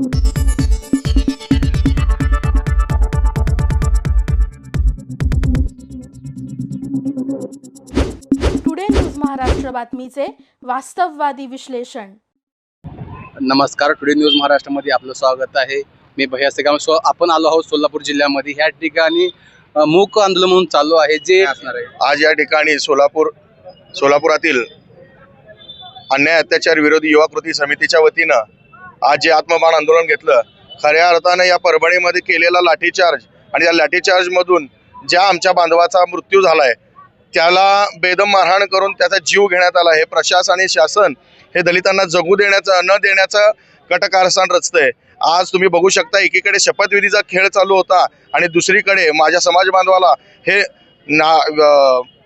Today news Maharashtra बातमीचे वास्तववादी विश्लेषण नमस्कार टुडे न्यूज महाराष्ट्रामध्ये आपलं स्वागत आहे. मी भैया सेगाम सो आपण आलो आहोत सोलापूर जिल्ह्यामध्ये. ह्या ठिकाणी मूक आंदोलन म्हणून चालू आहे जे असणार आहे. आज या ठिकाणी सोलापूर सोलापुरातील अन्याय अत्याचार विरोधी युवा कृती समितीच्या वतीनं आज जे आत्मबाण आंदोलन घेतलं खऱ्या अर्थानं या परभणीमध्ये केलेला लाठीचार्ज आणि या लाठीचार्जमधून ज्या आमच्या बांधवाचा मृत्यू झालाय त्याला बेदम मारहाण करून त्याचा जीव घेण्यात आला हे प्रशासन आणि शासन हे दलितांना जगू देण्याचं न देण्याचं कटकारस्थान रचतंय. आज तुम्ही बघू शकता एकीकडे शपथविधीचा खेळ चालू होता आणि दुसरीकडे माझ्या समाज बांधवाला हे ना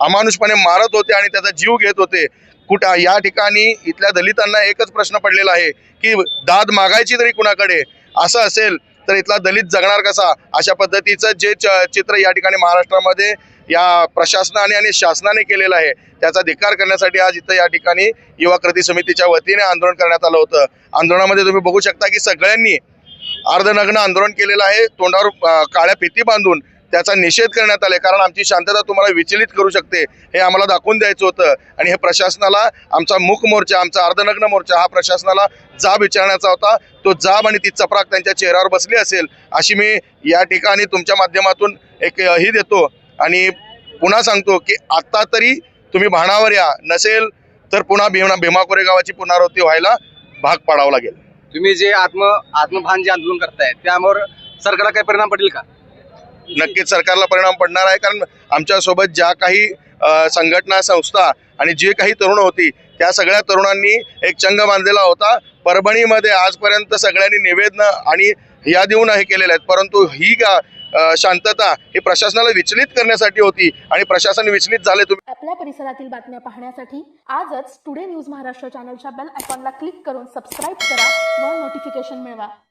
अमानुषपणे मारत होते आणि त्याचा जीव घेत होते. कुठं या ठिकाणी इथल्या दलितांना एकच प्रश्न पडलेला आहे की दाद मागायची तरी कुणाकडे? असं असेल तर इथला दलित जगणार कसा? अशा पद्धतीचं जे च- चित्र या ठिकाणी महाराष्ट्रामध्ये या प्रशासनाने आणि शासनाने केलेलं आहे त्याचा धिकार करण्यासाठी आज इथं या ठिकाणी युवा कृती समितीच्या वतीने आंदोलन करण्यात आलं होतं. आंदोलनामध्ये तुम्ही बघू शकता की सगळ्यांनी अर्धनग्न आंदोलन केलेलं आहे तोंडावर काळ्या फिती बांधून त्याचा निषेध करण्यात आले कारण आमची शांतता तुम्हाला विचलित करू शकते. हे आम्हाला दाखवून द्यायचं होतं. आणि हे प्रशासनाला आमचा मुख मोर्चा आमचा अर्धनग्न मोर्चा हा प्रशासनाला जाब विचारण्याचा होता. तो जाब आणि ती चपराक त्यांच्या चेहऱ्यावर बसली असेल अशी मी या ठिकाणी तुमच्या माध्यमातून एक ही देतो. आणि पुन्हा सांगतो की आत्ता तरी तुम्ही भाणावर या. नसेल तर पुन्हा भीमा भीमा कोरेगावाची पुनरावृत्ती व्हायला भाग पाडावा लागेल. तुम्ही जे आत्म आत्मभान जे आंदोलन करताय त्यावर सरकारला काही परिणाम पडेल का? नक्कीच सरकारला परिणाम पडणार आहे कारण आमच्यासोबत ज्या काही संघटना संस्था आणि जे काही तरुण होती त्या सगळ्या तरुणांनी एक चंग बांधलेला होता. परभणीमध्ये आजपर्यंत सगळ्यांनी निवेदनं आणि या देऊन हे केलेले आहेत. परंतु ही का शांतता ही प्रशासनाला विचलित करण्यासाठी होती आणि प्रशासन विचलित झाले तुम्ही. आपल्या परिसरातील बातम्या पाहण्यासाठी आजच टुडे न्यूज महाराष्ट्र चॅनलच्या बेल आयकॉनला क्लिक करून सबस्क्राईब करा व नोटिफिकेशन मिळवा.